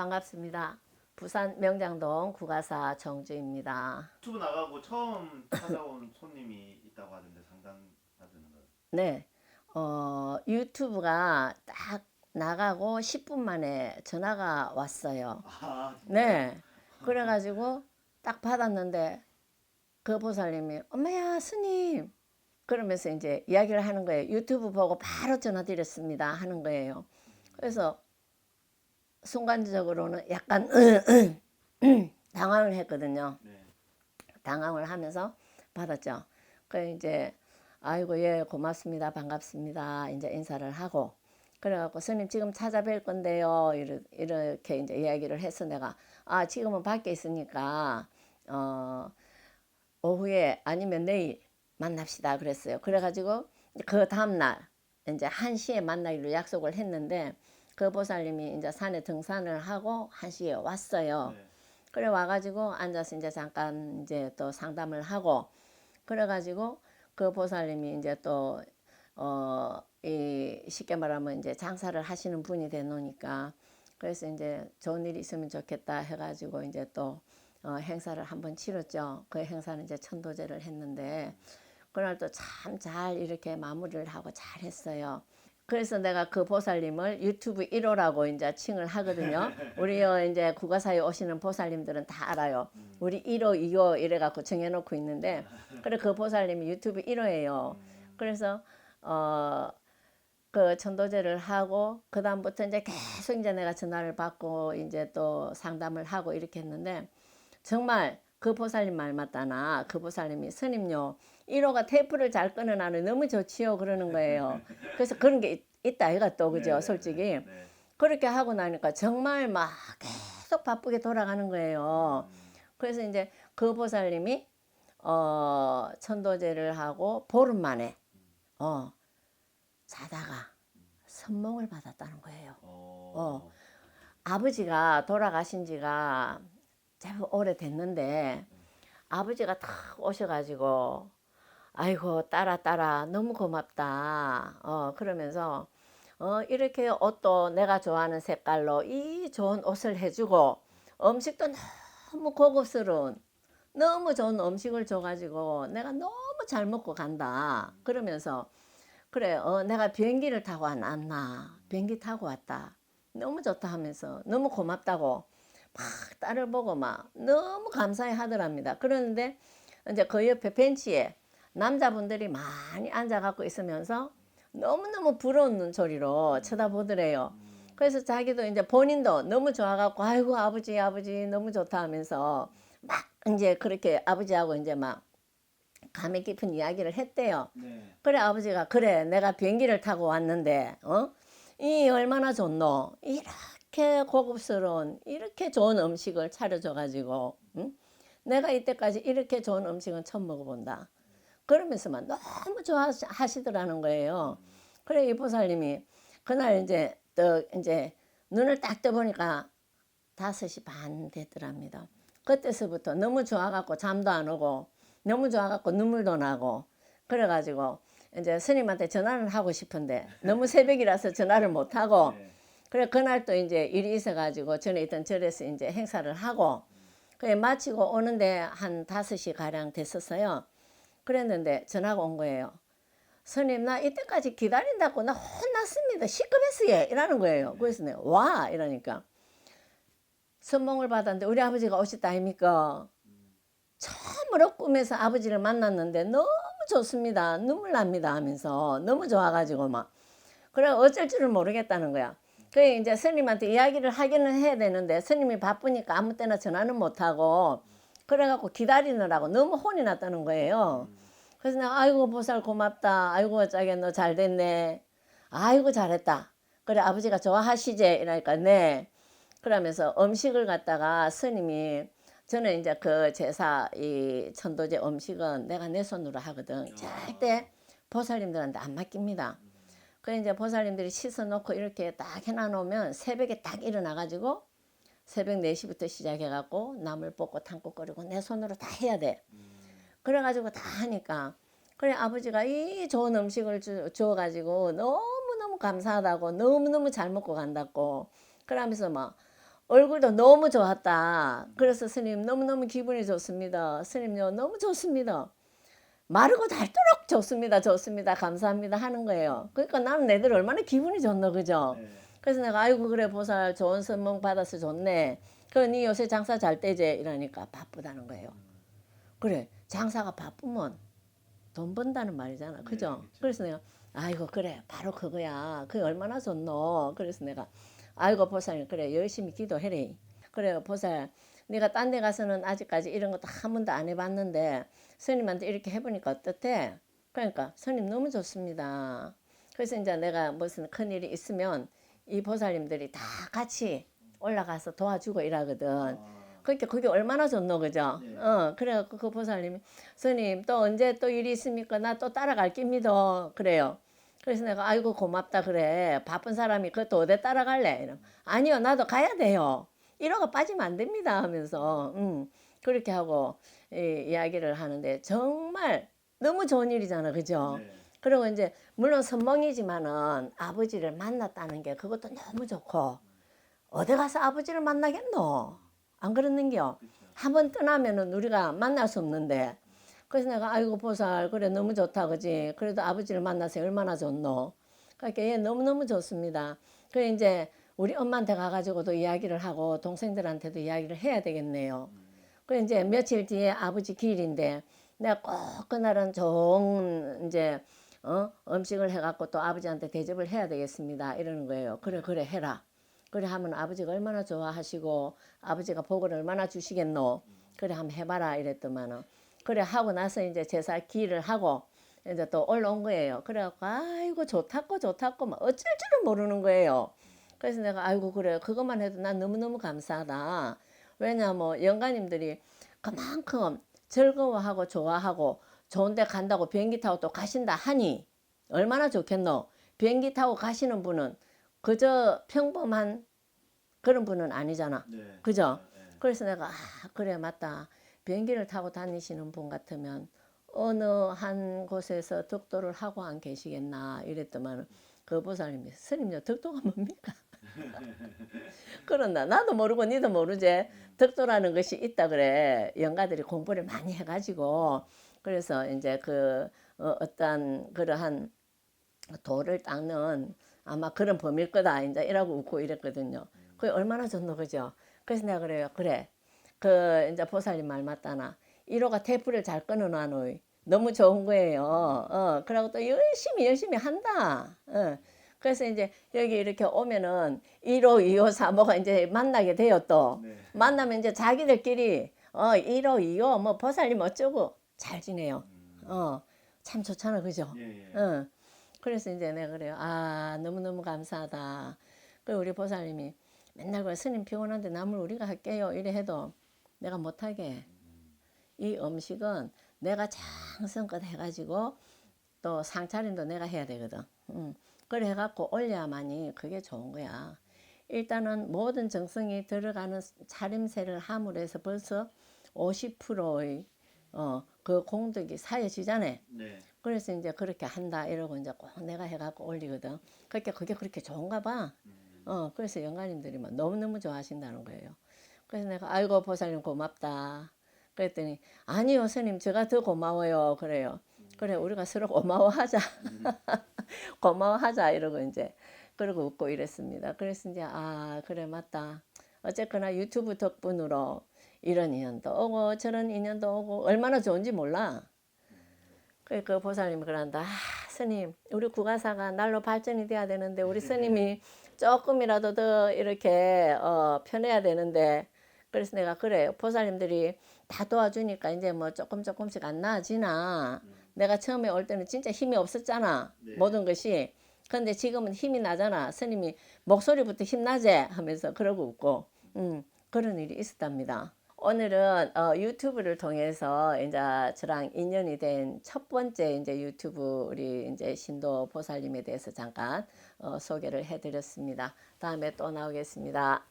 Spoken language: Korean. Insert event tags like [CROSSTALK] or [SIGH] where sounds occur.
반갑습니다. 부산 명장동 구가사 정주입니다. 유튜브 나가고 처음 찾아온 [LAUGHS] 손님이 있다고 하던데 상담 받는 거. 네, 어, 유튜브가 딱 나가고 10분 만에 전화가 왔어요. 아, 진짜? 네, 그래 가지고 딱 받았는데 그 보살님이 엄마야 스님 그러면서 이제 이야기를 하는 거예요. 유튜브 보고 바로 전화 드렸습니다 하는 거예요. 그래서 순간적으로는 약간 당황을 했거든요. 네. 당황을 하면서 받았죠. 그 이제 아이고 예 고맙습니다 반갑습니다 이제 인사를 하고 그래갖고 스님 지금 찾아뵐 건데요 이르- 이렇게 이제 이야기를 해서 내가 아 지금은 밖에 있으니까 어 오후에 아니면 내일 만납시다 그랬어요. 그래가지고 그 다음 날 이제 한 시에 만나기로 약속을 했는데 그 보살님이 이제 산에 등산을 하고 한 시에 왔어요. 네. 그래 와가지고 앉아서 이제 잠깐 이제 또 상담을 하고 그래가지고 그 보살님이 이제 또 어 이 쉽게 말하면 이제 장사를 하시는 분이 돼 놓으니까 그래서 이제 좋은 일이 있으면 좋겠다 해가지고 이제 또 어, 행사를 한번 치렀죠. 그 행사는 이제 천도제를 했는데 그날 또 참 잘 이렇게 마무리를 하고 잘 했어요. 그래서 내가 그 보살님을 유튜브 1호라고 이제 칭을 하거든요. 우리 어, 이제 국가사에 오시는 보살님들은 다 알아요. 우리 1호, 2호 이래 갖고 정해놓고 있는데, 그래 그 보살님이 유튜브 1호예요. 그래서 어. 그 천도제를 하고 그 다음부터 이제 계속 이제 내가 전화를 받고 이제 또 상담을 하고 이렇게 했는데 정말 그 보살님 말 맞다나 그 보살님이 스님요 1호가 테이프를 잘 끊어놔는 너무 좋지요 그러는 거예요. 그래서 그런 게 있, 있다 이가 또 그죠 네, 솔직히 네, 네. 그렇게 하고 나니까 정말 막 계속 바쁘게 돌아가는 거예요. 그래서 이제 그 보살님이 어 천도제를 하고 보름 만에 어 자다가 선몽을 받았다는 거예요. 어. 어. 아버지가 돌아가신 지가 제법 오래 됐는데 아버지가 탁 오셔가지고 아이고 딸아 딸아 너무 고맙다. 어 그러면서 어 이렇게 옷도 내가 좋아하는 색깔로 이 좋은 옷을 해주고 음식도 너무 고급스러운 너무 좋은 음식을 줘가지고 내가 너무 잘 먹고 간다. 그러면서 그래 어 내가 비행기를 타고 안 왔나? 비행기 타고 왔다. 너무 좋다 하면서 너무 고맙다고 막 딸을 보고 막 너무 감사해 하더랍니다. 그러는데 이제 그 옆에 벤치에 남자분들이 많이 앉아 갖고 있으면서 너무너무 부러운 눈초리로 쳐다보더래요. 그래서 자기도 이제 본인도 너무 좋아 갖고 아이고 아버지 아버지 너무 좋다 하면서 막 이제 그렇게 아버지하고 이제 막 감에 깊은 이야기를 했대요. 네. 그래 아버지가 그래 내가 비행기를 타고 왔는데 어? 이 얼마나 좋노 이렇게 고급스러운 이렇게 좋은 음식을 차려줘 가지고 응? 내가 이때까지 이렇게 좋은 음식은 처음 먹어본다 그러면서만 너무 좋아하시더라는 거예요 그래 이 보살님이 그날 이제 또 이제 눈을 딱 떠보니까 다섯 시반 됐더랍니다 그때서부터 너무 좋아갖고 잠도 안 오고 너무 좋아갖고 눈물도 나고 그래가지고 이제 스님한테 전화를 하고 싶은데 너무 새벽이라서 전화를 못 하고 네. 그래 그날 또 이제 일이 있어가지고 전에 있던 절에서 이제 행사를 하고 그래 마치고 오는데 한 다섯 시 가량 됐었어요. 그랬는데 전화가 온 거예요. 스님 나 이때까지 기다린다고 나 혼났습니다. 시급했어 얘 이러는 거예요. 그래서 내가 와 이러니까 선몽을 받았는데 우리 아버지가 오셨다 아닙니까? 처음으로 꿈에서 아버지를 만났는데 너무 좋습니다. 눈물 납니다 하면서 너무 좋아가지고 막 그래 어쩔 줄을 모르겠다는 거야. 그래 이제 스님한테 이야기를 하기는 해야 되는데 스님이 바쁘니까 아무 때나 전화는 못 하고 그래갖고 기다리느라고 너무 혼이 났다는 거예요. 그래서 내가 아이고 보살 고맙다. 아이고 어쩌게 너 잘 됐네. 아이고 잘했다. 그래 아버지가 좋아하시지 이러니까 네. 그러면서 음식을 갖다가 스님이 저는 이제 그 제사 이 천도제 음식은 내가 내 손으로 하거든. 절대 보살님들한테 안 맡깁니다. 그 이제 보살님들이 씻어 놓고 이렇게 딱 해놔 놓으면 새벽에 딱 일어나 가지고 새벽 4시부터 시작해 갖고 나물 볶고 탕국 끓이고 내 손으로 다 해야 돼. 그래 가지고 다 하니까 그래 아버지가 이 좋은 음식을 주, 줘 가지고 너무너무 감사하다고 너무너무 잘 먹고 간다고 그러면서 막 얼굴도 너무 좋았다. 그래서 스님 너무너무 기분이 좋습니다. 스님요 너무 좋습니다. 마르고 닳도록 좋습니다. 좋습니다. 감사합니다 하는 거예요. 그러니까 나는 내들 얼마나 기분이 좋노 그죠? 네. 그래서 내가 아이고 그래 보살 좋은 선몽 받아서 좋네. 그니 요새 장사 잘 되지 이러니까 바쁘다는 거예요. 그래 장사가 바쁘면 돈 번다는 말이잖아. 그죠? 그렇죠. 그래서 내가 아이고 그래 바로 그거야. 그게 얼마나 좋노. 그래서 내가 아이고 보살 그래 열심히 기도해래. 그래 보살 네가 딴 데 가서는 아직까지 이런 것도 한 번도 안 해봤는데 스님한테 이렇게 해보니까 어떻대? 그러니까 스님 너무 좋습니다. 그래서 이제 내가 무슨 큰 일이 있으면 이 보살님들이 다 같이 올라가서 도와주고 이러거든. 아, 그러니까 그게 얼마나 좋노 그죠? 네. 어 그래갖고 그 보살님이 스님 또 언제 또 일이 있습니까? 나 또 따라갈 깁니다. 그래요. 그래서 내가 아이고 고맙다 그래 바쁜 사람이 그것도 어디 따라갈래? 이러 아니요 나도 가야 돼요. 이러고 빠지면 안 됩니다 하면서 음 그렇게 하고 이, 이야기를 하는데 정말 너무 좋은 일이잖아 그죠? 네. 그리고 이제 물론 선몽이지만은 아버지를 만났다는 게 그것도 너무 좋고 어디 가서 아버지를 만나겠노? 안 그러는겨? 한 번 떠나면은 우리가 만날 수 없는데 그래서 내가 아이고 보살 그래 너무 좋다 그지 그래도 아버지를 만나서 얼마나 좋노 그러니까 얘 너무너무 좋습니다 그래 이제 우리 엄마한테 가가지고도 이야기를 하고 동생들한테도 이야기를 해야 되겠네요. 그래 이제 며칠 뒤에 아버지 기일인데 내가 꼭 그날은 좋은 이제 어 음식을 해갖고 또 아버지한테 대접을 해야 되겠습니다. 이러는 거예요. 그래 그래 해라. 그래 하면 아버지가 얼마나 좋아하시고 아버지가 복을 얼마나 주시겠노? 그래 한번 해봐라 이랬더만은. 그래 하고 나서 이제 제사 기일을 하고 이제 또 올라온 거예요. 그래갖고 아이고 좋다고 좋다고 막 어쩔 줄을 모르는 거예요 그래서 내가 아이고 그래 그것만 해도 난 너무너무 감사하다 왜냐 뭐 영가님들이 그만큼 즐거워하고 좋아하고 좋은데 간다고 비행기 타고 또 가신다 하니 얼마나 좋겠노 비행기 타고 가시는 분은 그저 평범한 그런 분은 아니잖아 네. 그죠? 네. 그래서 내가 아 그래 맞다 비행기를 타고 다니시는 분 같으면 어느 한 곳에서 덕도를 하고 안 계시겠나 이랬더만 그 보살님이 스님요 덕도가 뭡니까? [LAUGHS] 그런다 나도 모르고 니도 모르지 덕도라는 것이 있다 그래 영가들이 공부를 많이 해가지고 그래서 이제 그 어, 어떤 그러한 돌을 닦는 아마 그런 범일 거다 이제 이라고 웃고 이랬거든요. 그게 얼마나 좋노 그죠? 그래서 내가 그래요. 그래. 그 이제 보살님 말 맞다나 1호가 테이프를 잘 끊어놔 너무 좋은 거예요. 어, 그러고 또 열심히 열심히 한다. 어. 그래서 이제 여기 이렇게 오면은 1호, 2호, 3호가 이제 만나게 돼요 또. 네. 만나면 이제 자기들끼리 어 1호, 2호 뭐 보살님 어쩌고 잘 지내요. 어, 참 좋잖아 그죠? 예, 예. 응. 그래서 이제 내가 그래요. 아, 너무너무 감사하다. 그 우리 보살님이 맨날 그 스님 피곤한데 나물 우리가 할게요. 이래 해도 내가 못하게. 이 음식은 내가 장성껏 해가지고 또 상차림도 내가 해야 되거든. 응. 그래 해갖고 올려야만이 그게 좋은 거야. 일단은 모든 정성이 들어가는 차림새를 함으로 해서 벌써 50%의 어, 그 공덕이 사여지잖아. 네. 그래서 이제 그렇게 한다 이러고 이제 꼭 내가 해갖고 올리거든. 그러니까 그게 그렇게 좋은가 봐. 음. 어, 그래서 영가님들이 막 너무너무 좋아하신다는 거예요. 그래서 내가 아이고 보살님 고맙다. 그랬더니 아니요 스님 제가 더 고마워요. 그래요. 그래 우리가 서로 고마워하자. [LAUGHS] 고마워하자 이러고 이제 그러고 웃고 이랬습니다. 그래서 이제 아 그래 맞다. 어쨌거나 유튜브 덕분으로 이런 인연도 오고 저런 인연도 오고 얼마나 좋은지 몰라. 그, 그 보살님이 그런다. 아, 스님, 우리 국가사가 날로 발전이 돼야 되는데 우리 스님이 조금이라도 더 이렇게 어, 편해야 되는데 그래서 내가 그래 보살님들이 다 도와주니까 이제 뭐 조금 조금씩 안 나아지나 내가 처음에 올 때는 진짜 힘이 없었잖아 네. 모든 것이 근데 지금은 힘이 나잖아 스님이 목소리부터 힘나지 하면서 그러고 웃고 음, 그런 일이 있었답니다 오늘은 어, 유튜브를 통해서 이제 저랑 인연이 된 첫 번째 이제 유튜브 우리 이제 신도 보살님에 대해서 잠깐 어, 소개를 해드렸습니다. 다음에 또 나오겠습니다.